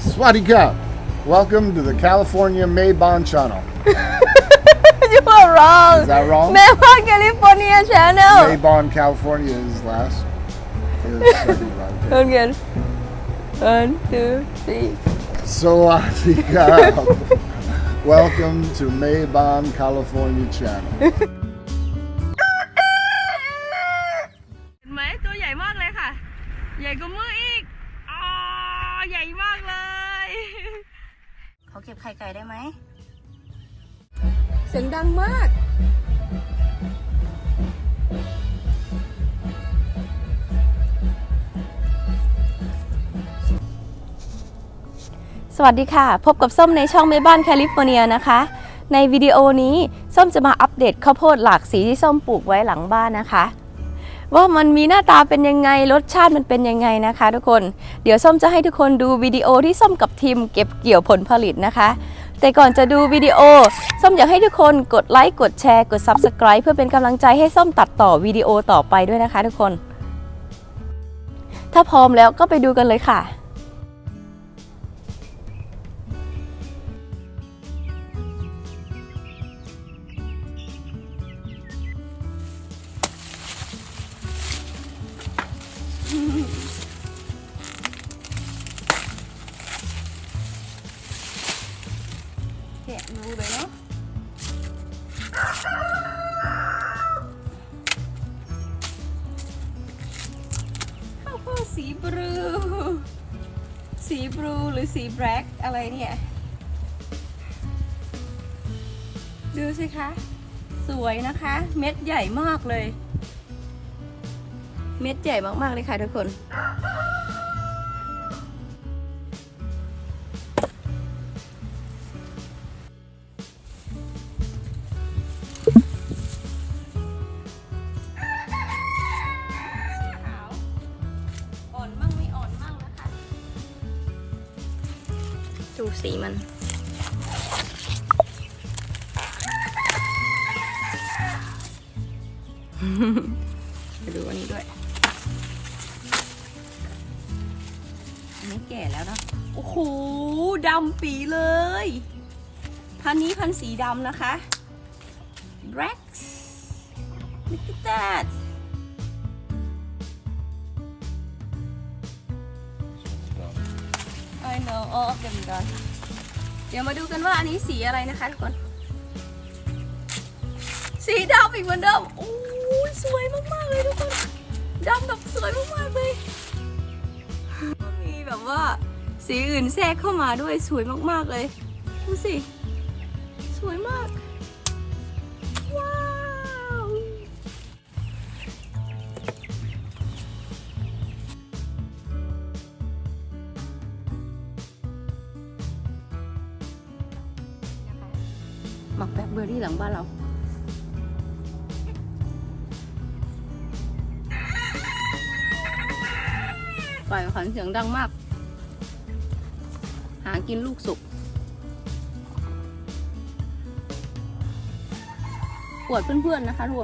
Swadika. Welcome to the California Maybon channel. you are wrong Is that wrong? แม่ว่าแคลิฟอร์เนียชาแนล Maybon, California is last. Is second one. เริ่มกัน one two three Swadika. Welcome to Maybon, California channel. เสียงดังมากสวัสดีค่ะ พบกับส้มในช่องแม่บ้านแคลิฟอร์เนียนะคะ ในวิดีโอนี้ส้มจะมาอัปเดตข้าวโพดหลากสีที่ส้มปลูกไว้หลังบ้านนะคะ ว่ามันมีหน้าตาเป็นยังไงรสชาติมันเป็นยังไงนะคะ ทุกคน เดี๋ยวส้มจะให้ทุกคนดูวิดีโอที่ส้มกับทีมเก็บเกี่ยวผลผลิตนะคะ แต่ก่อนจะดูวิดีโอ ส้มอยากให้ทุกคนกดไลค์กดแชร์กด Subscribe เพื่อเป็นกำลังใจให้ส้มตัดต่อวิดีโอต่อไปด้วยนะคะทุกคน ถ้าพร้อมแล้วก็ไปดูกันเลยค่ะ สีบลู สีบลูหรือสีแบล็กอะไรเนี่ย ดูสิคะ สวยนะคะ เม็ดใหญ่มากเลย เม็ดใหญ่มากๆเลยค่ะทุกคน ดูสีมัน ไปดูอันนี้ด้วย อันนี้แก่แล้วนะ โอ้โหดำปีเลย พันนี้พันสีดำนะคะ Rex Look at that I know all of them done เดี๋ยวมาดูกันว่าอันนี้สีอะไรนะคะทุกคน สีดำอีกเหมือนเดิมโอ้ยสวยมากๆเลยทุกคนดำแบบสวยมากๆเลย มีแบบว่าสีอื่นแทรกเข้ามาด้วยสวยมากๆเลยดูสิ สวยมาก มักแบล็คเบอร์รี่หลังบ้านเรา ปล่อยขันเสียงดังมาก หากินลูกสุก ปวดเพื่อนๆนะคะร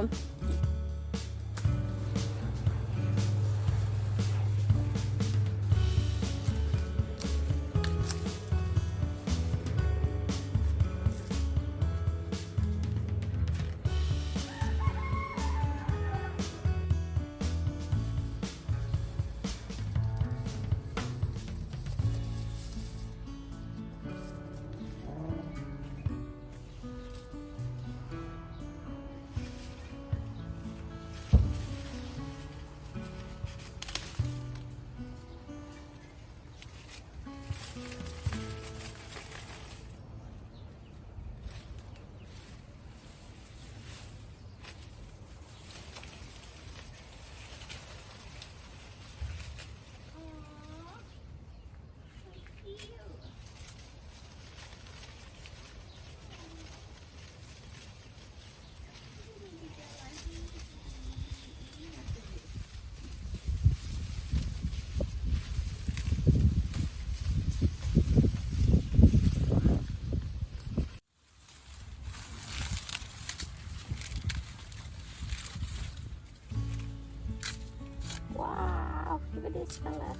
color.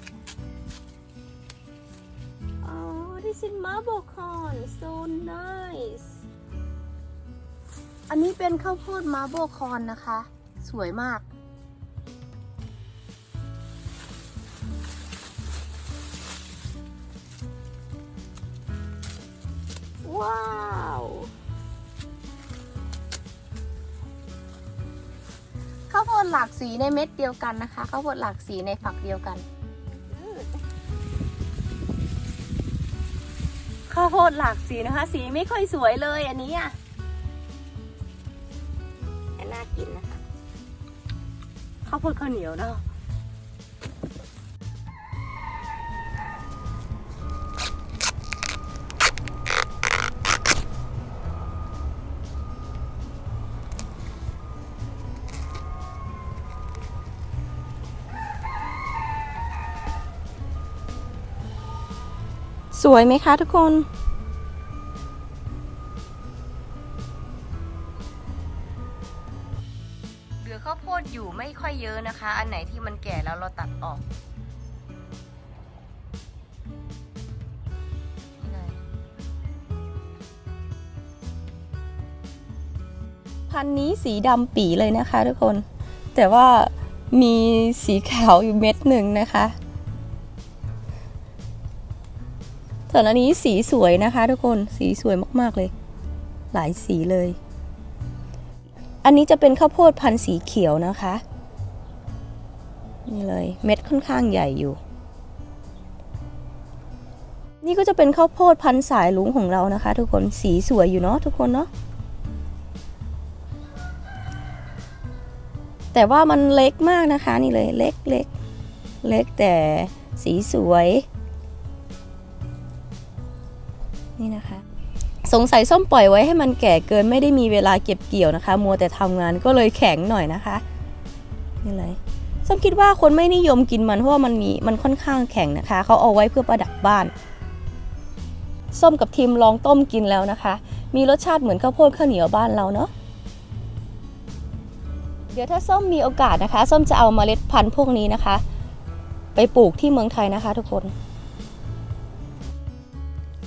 Oh, this is marble corn. So nice. อันนี้เป็นข้าวโพดมาโบคอนนะคะ สวยมาก ว้าว ข้าวโพดหลากสีในเม็ดเดียวกันนะคะข้าวโพดหลากสีในฝักเดียวกันข้าวโพดหลากสีนะคะ สีไม่ค่อยสวยเลยอันนี้อะแต่น่ากินนะคะข้าวโพดข้าวเหนียวเนาะ วยไหมคะทุกคน เหลือข้าวโพดอยู่ไม่ค่อยเยอะนะคะ อันไหนที่มันแก่แล้วเราตัดออกนี่เลยพันธุ์นี้สีดำปีเลยนะคะทุกคน แต่ว่ามีสีขาวอยู่เม็ดหนึ่งนะคะ ส่วนอันนี้สีสวยนะคะ ทุกคนสีสวยมากๆเลย หลายสีเลย อันนี้จะเป็นข้าวโพดพันธุ์สีเขียวนะคะ นี่เลยเม็ดค่อนข้างใหญ่อยู่ นี่ก็จะเป็นข้าวโพดพันธุ์สายลุงของเรานะคะ ทุกคนสีสวยอยู่เนาะทุกคนเนาะแต่ว่ามันเล็กมากนะคะ นี่เลยเล็กเล็กเล็กแต่สีสวย นี่นะคะ สงสัยส้มปล่อยไว้ให้มันแก่เกินไม่ได้มีเวลาเก็บเกี่ยวนะคะ มัวแต่ทำงานก็เลยแข็งหน่อยนะคะนี่เลยส้มคิดว่าคนไม่นิยมกินมันเพราะว่ามันมีมันค่อนข้างแข็งนะคะ เขาเอาไว้เพื่อประดับบ้าน ส้มกับทีมลองต้มกินแล้วนะคะ มีรสชาติเหมือนข้าวโพดข้าวเหนียวบ้านเราเนาะเดี๋ยวถ้าส้มมีโอกาสนะคะ ส้มจะเอาเมล็ดพันธุ์พวกนี้นะคะ ไปปลูกที่เมืองไทยนะคะทุกคน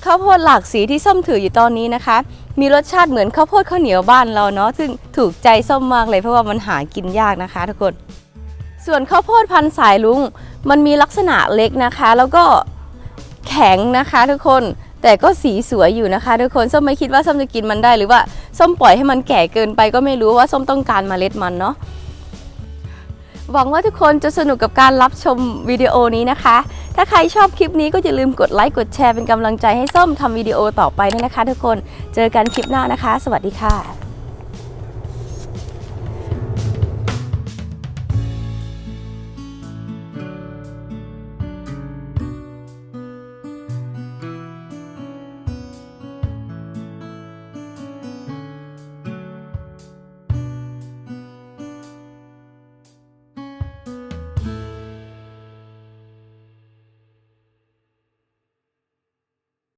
ข้าวโพดหลากสีที่ส้มถืออยู่ตอนนี้นะคะ มีรสชาติเหมือนข้าวโพดข้าวเหนียวบ้านเราเนาะซึ่งถูกใจส้มมากเลยเพราะว่ามันหากินยากนะคะทุกคนส่วนข้าวโพดพันธุ์สายลุงมันมีลักษณะเล็กนะคะ แล้วก็แข็งนะคะทุกคนแต่ก็สีสวยอยู่นะคะ ทุกคนส้มไม่คิดว่าส้มจะกินมันได้หรือว่าส้มปล่อยให้มันแก่เกินไปก็ไม่รู้ว่าส้มต้องการเมล็ดมันเนาะ หวังว่าทุกคนจะสนุกกับการรับชมวิดีโอนี้นะคะ ถ้าใครชอบคลิปนี้ก็อย่าลืมกดไลค์กดแชร์เป็นกำลังใจให้ส้มทำวิดีโอต่อไปด้วยนะคะ ทุกคน เจอกันคลิปหน้านะคะ สวัสดีค่ะ